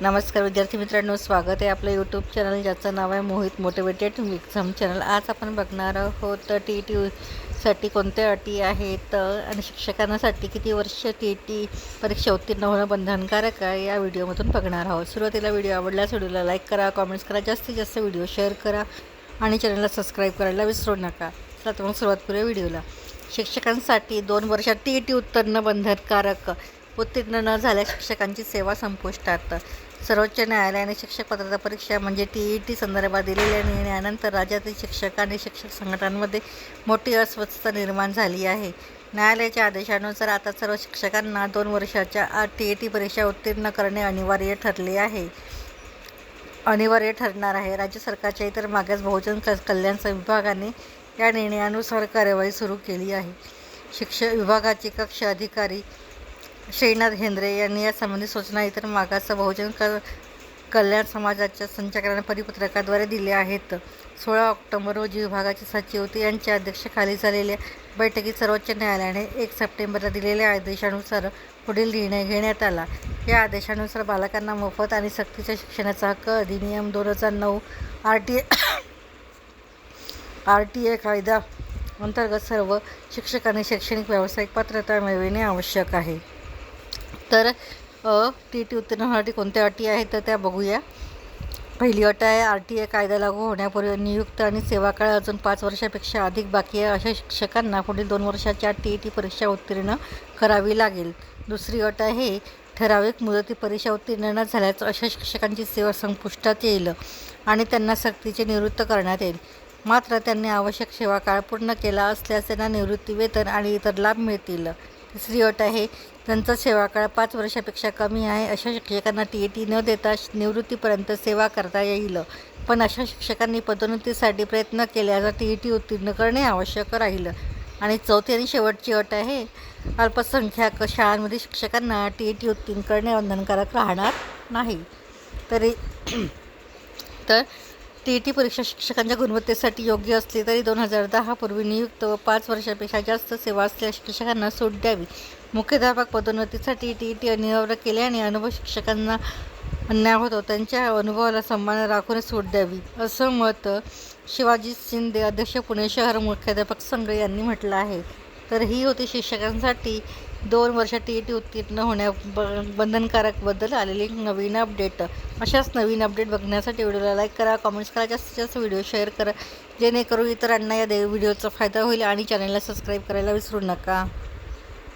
नमस्कार विद्यार्थी मित्रांनो स्वागत आहे आपलं यूट्यूब चॅनल ज्याचं नाव आहे मोहित मोटिवेटेड एक्झाम चॅनल आज आपण बघणार आहोत टी ई टीसाठी कोणत्या अटी आहेत आणि शिक्षकांसाठी किती वर्ष टी ई टी परीक्षा उत्तीर्ण होणं बंधनकारक आहे या व्हिडिओमधून बघणार आहोत. सुरुवातीला व्हिडिओ आवडल्यास व्हिडिओला लाईक करा कॉमेंट्स करा जास्तीत जास्त व्हिडिओ शेअर करा आणि चॅनलला सबस्क्राईब करायला विसरू नका. चला तर मग सुरुवात करूया व्हिडिओला. शिक्षकांसाठी दोन वर्षात टी ई टी उत्तीर्ण बंधनकारक. उत्तीर्ण न झाल्या शिक्षकांची सेवा संपुष्टात सर्वोच्च न्यायालयाने शिक्षक पात्रता परीक्षा म्हणजे टी ई टी संदर्भात दिलेल्या निर्णयानंतर राज्यातील शिक्षक आणि शिक्षक संघटनांमध्ये मोठी अस्वस्थता निर्माण झाली आहे. न्यायालयाच्या आदेशानुसार आता सर्व शिक्षकांना दोन वर्षाच्या टी ई टी परीक्षा उत्तीर्ण करणे अनिवार्य ठरले आहे. अनिवार्य ठरणार आहे. राज्य सरकारच्या इतर मागास बहुजन कल्याण विभागाने या निर्णयानुसार कार्यवाही सुरू केली आहे. शिक्षण विभागाचे कक्ष अधिकारी श्रीनाथ हेंद्रे यांनी यासंबंधी सूचना इतर मागास बहुजन क कल्याण समाजाच्या संचालकांना परिपत्रकाद्वारे दिल्या आहेत. सोळा ऑक्टोबर रोजी विभागाचे सचिव यांच्या अध्यक्षतेखाली झालेल्या बैठकीत सर्वोच्च न्यायालयाने एक सप्टेंबरला दिलेल्या आदेशानुसार पुढील निर्णय घेण्यात आला. या आदेशानुसार बालकांना मोफत आणि सक्तीच्या शिक्षणाचा हक्क अधिनियम दोन हजार नऊ R T R T A कायदा अंतर्गत सर्व शिक्षकांनी शैक्षणिक व्यावसायिक पात्रता मिळविणे आवश्यक आहे. तर अ टी टी उत्तीर्ण होण्यासाठी कोणत्या अटी आहेत तर त्या बघूया. पहिली अट आहे आर टी ए कायदा लागू होण्यापूर्वी नियुक्त आणि सेवा काळ अजून पाच वर्षापेक्षा अधिक बाकी आहे अशा शिक्षकांना पुढील दोन वर्षाच्या टी ई टी परीक्षा उत्तीर्ण करावी लागेल. दुसरी अट आहे ठराविक मुदती परीक्षा उत्तीर्ण न झाल्यास अशा शिक्षकांची सेवा संपुष्टात येईल आणि त्यांना सक्तीचे निवृत्त करण्यात येईल. मात्र त्यांनी आवश्यक सेवा काळ पूर्ण केला असल्यास त्यांना निवृत्ती वेतन आणि इतर लाभ मिळतील. तिसरी अट आहे त्यांचा सेवाकाळ पाच वर्षापेक्षा कमी आहे अशा शिक्षकांना टी ए टी न देता निवृत्तीपर्यंत सेवा करता येईल. पण अशा शिक्षकांनी पदोन्नतीसाठी प्रयत्न केल्याचा टी ई टी उत्तीर्ण करणे आवश्यक राहील. आणि चौथी आणि शेवटची अट आहे अल्पसंख्याक शाळांमध्ये शिक्षकांना टी ई टी उत्तीर्ण करणे बंधनकारक राहणार नाही. तरी तर टी ई टी परीक्षा शिक्षकांच्या गुणवत्तेसाठी योग्य असली तरी दोन हजार दहापूर्वी नियुक्त व पाच वर्षापेक्षा जास्त सेवा असलेल्या शिक्षकांना सूट द्यावी. मुख्याध्यापक पदोन्नतीसाठी टी ई टी अनिवार्य केल्याने अनुभव शिक्षकांना अन्याय होतो. त्यांच्या अनुभवाला सन्मान राखून सूट द्यावी असं मत शिवाजी शिंदे अध्यक्ष पुणे शहर मुख्याध्यापक संघ यांनी म्हटलं आहे. तर ही होती शिक्षकांसाठी दोन वर्षात टी ई टी उत्तीर्ण होण्या ब बंधनकारकबद्दल आलेली नवीन अपडेट अशाच नवीन अपडेट बघण्यासाठी व्हिडिओला लाईक करा कमेंट्स करा जास्तीत जास्त व्हिडिओ शेअर करा. जेणेकरून इतरांना या दे व्हिडिओचा फायदा होईल आणि चॅनलला सबस्क्राईब करायला विसरू नका.